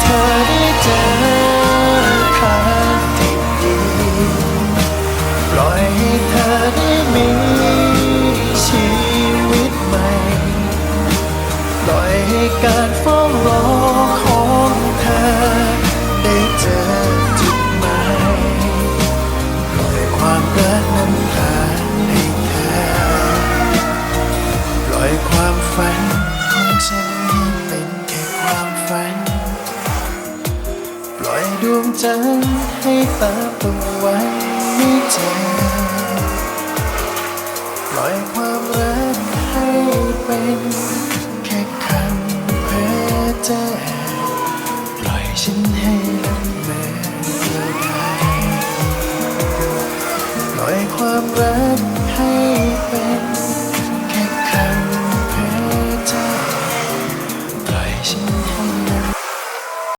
เธอได้เจอครั้งที่ดีปล่อยให้เธอได้มีชีวิตใหม่ ปล่อยให้การเฝ้ารอของเธอ ได้เจอจุดหมายปล่อยความรักนั้นผ่านให้เธอ ปล่อยความฝันของฉัน ล่อยดวงจันทร์ให้ตาตะวันไม่เจอปล่อยความรักให้เป็นแค่คำเพ้อเจ้อปล่อยฉันให้ละเมอเกินไปปล่อยความรักให